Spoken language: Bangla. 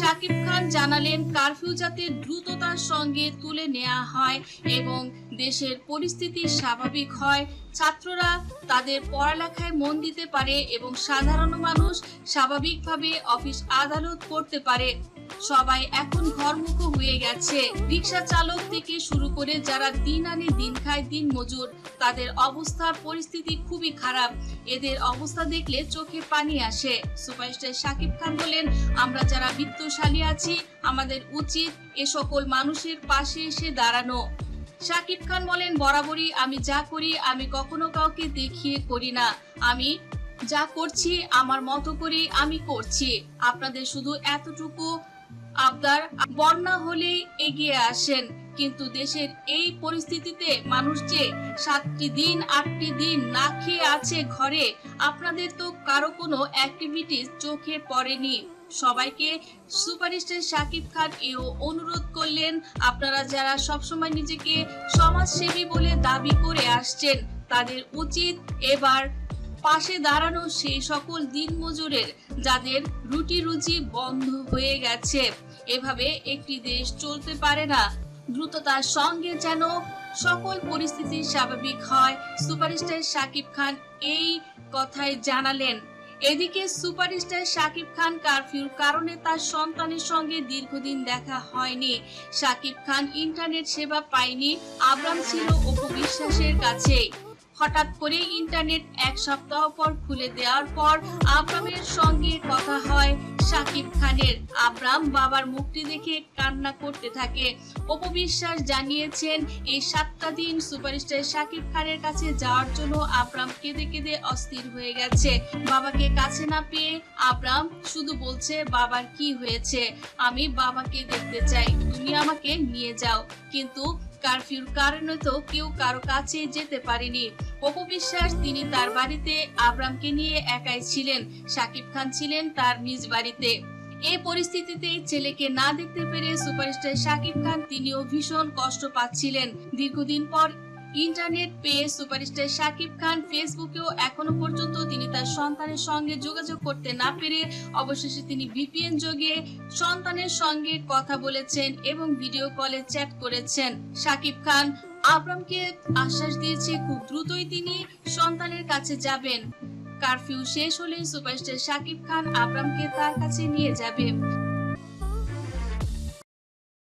শাকিব খান জানালেন, কারফিউ যাতে দ্রুততার সঙ্গে তুলে নেওয়া হয় এবং দেশের পরিস্থিতি স্বাভাবিক হয়, ছাত্ররা তাদের পড়ালেখায় মন দিতে পারে এবং সাধারণ মানুষ স্বাভাবিকভাবে অফিস আদালত করতে পারে। সবাই এখন ঘরমুখ হয়ে গেছে। রিক্সা চালক থেকে শুরু করে যারা দিন আনে দিন খায়, দিন মজুর, তাদের অবস্থার পরিস্থিতি খুবই খারাপ। এদের অবস্থা দেখলে চোখে পানি আসে। সুপারস্টার শাকিব খান বলেন, আমরা যারা বিত্তশালী আছি, আমাদের উচিত এ সকল মানুষের পাশে এসে দাঁড়ানো। শাকিব খান বলেন, বরাবরই আমি যা করি, আমি কখনো কাউকে দেখিয়ে করি না। আমি যা করছি, আমার মতো করে আমি করছি। আপনাদের শুধু এতটুকু আবদার, বন্যা হলে এগিয়ে আসেন। কিন্তু দেশের এই পরিস্থিতিতে মানুষ যে সাতটি দিন, আটটি দিন না খেয়ে আছে ঘরে, আপনাদের তো কারও কোনো অ্যাক্টিভিটিস চোখে পড়েনি। সবাইকে সুপারস্টার শাকিব খান এও অনুরোধ করলেন, আপনারা যারা সবসময় নিজেকে সমাজসেবী বলে দাবি করে আসছেন, তাদের উচিত এবার পাশে দাঁড়ানো সেই সকল দিনমজুরের, যাদের রুটি রুচি বন্ধ হয়ে গেছে। এভাবে একটি দেশ চলতে পারে না। দ্রুততার সঙ্গে যেন সকল পরিস্থিতি স্বাভাবিক হয়, সুপারস্টার শাকিব খান এই কথাই জানালেন। এদিকে সুপারস্টার শাকিব খান কারফিউর কারণে তার সন্তানের সঙ্গে দীর্ঘদিন দেখা হয়নি। শাকিব খান ইন্টারনেট সেবা পায়নি, আব্রাম ছিল অপু বিশ্বাসের কাছে। হঠাৎ করে ইন্টারনেট এক সপ্তাহ পর খুলে দেওয়ার পর আব্রামের সঙ্গে কথা হয় শাকিব খানের। আব্রাম বাবার মুখটি দেখে কান্না করতে থাকে। অপবিশ্বাস জানিয়েছেন, এই সাতটা দিন সুপারস্টার শাকিব খানের কাছে যাওয়ার জন্য আব্রাম কেঁদে কেঁদে অস্থির হয়ে গেছে। বাবাকে কাছে না পেয়ে আব্রাম শুধু বলছে, বাবার কি হয়েছে? আমি বাবাকে দেখতে চাই। তুমি আমাকে নিয়ে যাও। কিন্তু কারফিউর কারণে তো কেউ কারও কাছে যেতে পারেনি। অপবিশ্বাস তিনি তার বাড়িতে, আব্রামকে নিয়ে একাই ছিলেন। সাকিব খান ছিলেন তার নিজ বাড়িতে। এই পরিস্থিতিতে ছেলেকে না দেখতে পেরে সুপারস্টার সাকিব খান তিনিও ভীষণ কষ্ট পাচ্ছিলেন। দীর্ঘদিন পর ইন্টারনেট পেয়ে সুপারস্টার শাকিব খান ফেসবুকেও এখনও পর্যন্ত তিনি তার সন্তানের সঙ্গে যোগাযোগ করতে না পেরে অবশেষে তিনি ভিপিএন যোগে সন্তানের সঙ্গে কথা বলেছেন এবং ভিডিও কলে চ্যাট করেছেন। শাকিব খান, আব্রামকে আশ্বাস দিয়েছে খুব দ্রুতই তিনি সন্তানের কাছে যাবেন। কারফিউ শেষ হলে সুপারস্টার শাকিব খান আব্রামকে তার কাছে নিয়ে যাবে।